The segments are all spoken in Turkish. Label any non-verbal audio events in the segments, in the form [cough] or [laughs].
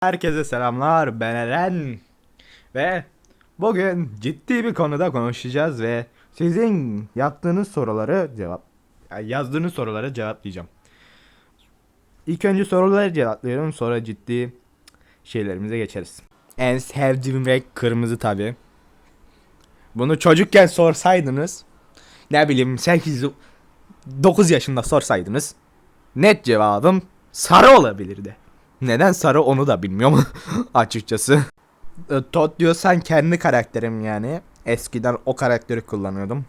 Herkese selamlar ben Eren ve bugün ciddi bir konuda konuşacağız ve sizin yaptığınız soruları cevap yani yazdığınız soruları cevaplayacağım. İlk önce soruları cevaplıyorum sonra ciddi şeylerimize geçeriz. En sevdiğim renk kırmızı tabi. Bunu çocukken sorsaydınız ne bileyim 8 9 yaşında sorsaydınız net cevabım sarı olabilirdi. Neden sarı onu da bilmiyorum [laughs] açıkçası. E, Todd diyorsan kendi karakterim yani. Eskiden o karakteri kullanıyordum.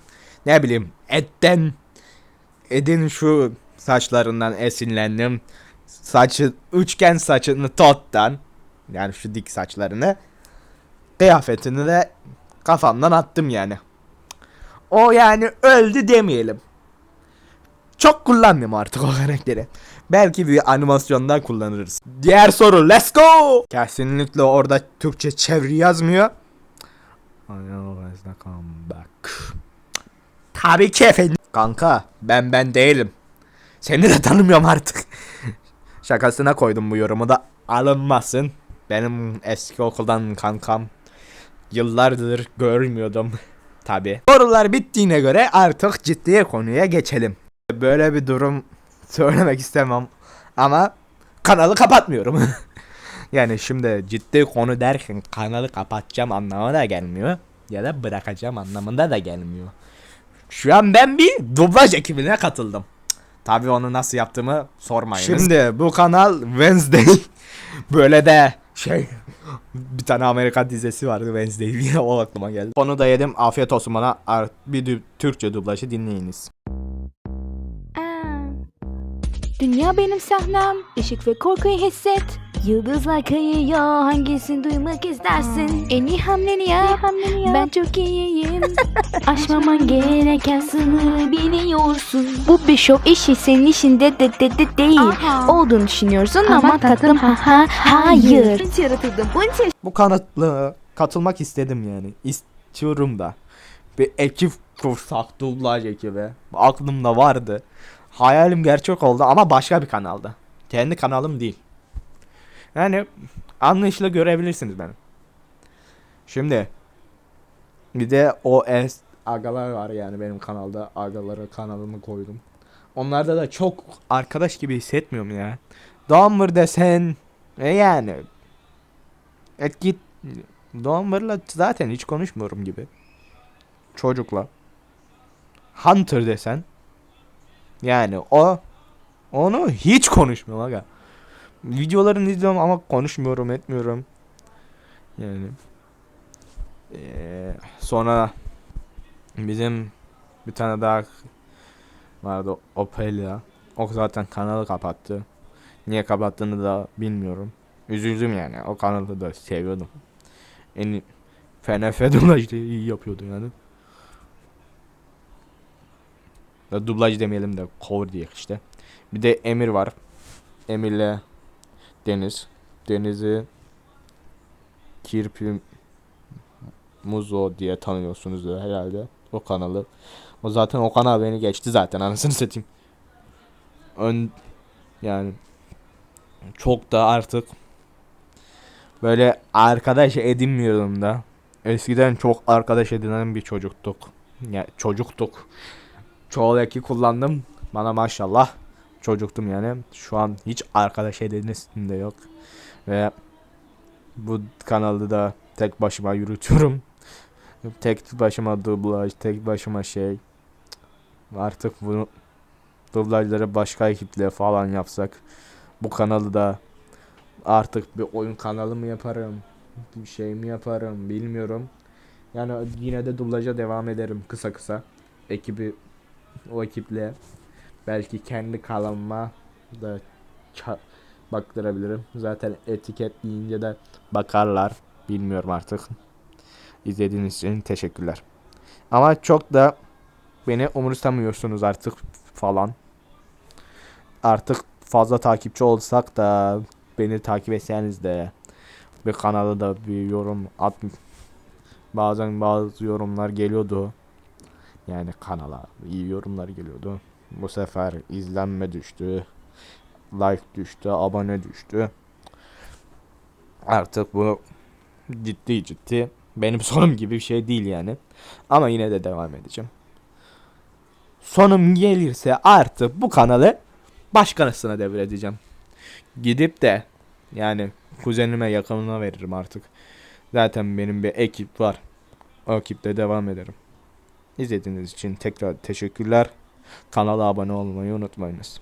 Ne bileyim Ed'den Ed'in şu saçlarından esinlendim. Saçı üçgen saçını Todd'dan yani şu dik saçlarını kıyafetini de kafamdan attım yani. O yani öldü demeyelim. Çok kullanmıyorum artık [laughs] o karakteri. Belki bir animasyonda kullanırız. Diğer soru let's go. Kesinlikle orada Türkçe çeviri yazmıyor. I always come back. Tabii ki efendim. Kanka ben ben değilim. Seni de tanımıyorum artık. [laughs] Şakasına koydum bu yorumu da alınmasın. Benim eski okuldan kankam. Yıllardır görmüyordum. [laughs] Tabi. Sorular bittiğine göre artık ciddi konuya geçelim. Böyle bir durum [laughs] söylemek istemem ama kanalı kapatmıyorum. [laughs] yani şimdi ciddi konu derken kanalı kapatacağım anlamına da gelmiyor ya da bırakacağım anlamında da gelmiyor. Şu an ben bir dublaj ekibine katıldım. Tabi onu nasıl yaptığımı sormayın. Şimdi bu kanal Wednesday [laughs] böyle de şey bir tane Amerikan dizisi vardı Wednesday diye o aklıma geldi. Onu da yedim afiyet olsun bana bir Türkçe dublajı dinleyiniz. Dünya benim sahnem, ışık ve korkuyu hisset. Yıldızlar kayıyor, hangisini duymak istersin? En iyi hamleni yap, ben çok iyiyim. [laughs] Aşmaman gereken sınırı biliyorsun. Bu bir şov işi senin işinde de de de değil. Olduğunu düşünüyorsun ama, tatlım ha ha hayır. Yaratıldım, bunç Bu kanatlı katılmak istedim yani. İstiyorum da. Bir ekip kursak dublaj ekibi. Aklımda vardı. Hayalim gerçek oldu ama başka bir kanalda. Kendi kanalım değil. Yani anlayışla görebilirsiniz beni. Şimdi bir de o es agalar var yani benim kanalda. Agalara kanalımı koydum. Onlarda da çok arkadaş gibi hissetmiyorum ya. Dumber desen e yani Et git Doğanbar'la zaten hiç konuşmuyorum gibi. Çocukla. Hunter desen. Yani o onu hiç konuşmuyorum aga. Videolarını izliyorum ama konuşmuyorum etmiyorum. Yani. Eee, sonra bizim bir tane daha vardı Ophelia. O zaten kanalı kapattı. Niye kapattığını da bilmiyorum. Üzüldüm yani. O kanalı da seviyordum. En FNF dublajı iyi yapıyordu yani. Dublaj demeyelim de cover diye işte. Bir de Emir var. Emir'le Deniz. Deniz'i Kirpi Muzo diye tanıyorsunuz herhalde. O kanalı. O zaten o kanal beni geçti zaten anasını satayım. Ön yani çok da artık böyle arkadaş edinmiyorum da. Eskiden çok arkadaş edinen bir çocuktuk. Ya çocuktuk. Çoğul eki kullandım. Bana maşallah çocuktum yani. Şu an hiç arkadaş edinesim de yok. Ve bu kanalı da tek başıma yürütüyorum. [laughs] Tek başıma dublaj, tek başıma şey. Artık bunu dublajları başka ekiple falan yapsak. Bu kanalı da artık bir oyun kanalı mı yaparım? Bir şey mi yaparım bilmiyorum. Yani yine de dublaja devam ederim kısa kısa. Ekibi o ekiple belki kendi kanalıma da baktırabilirim. Zaten etiket deyince de bakarlar. Bilmiyorum artık. İzlediğiniz için teşekkürler. Ama çok da beni umursamıyorsunuz artık falan. Artık fazla takipçi olsak da beni takip etseniz de bir kanala da bir yorum at bazen bazı yorumlar geliyordu yani kanala iyi yorumlar geliyordu bu sefer izlenme düştü like düştü abone düştü Artık bu ciddi ciddi benim [laughs] sonum gibi bir şey değil yani. Ama yine de devam edeceğim. Sonum gelirse artık bu kanalı başkasına devredeceğim. Gidip de yani kuzenime yakınına veririm artık. Zaten benim bir ekip var. O ekiple devam ederim. İzlediğiniz için tekrar teşekkürler. Kanala abone olmayı unutmayınız.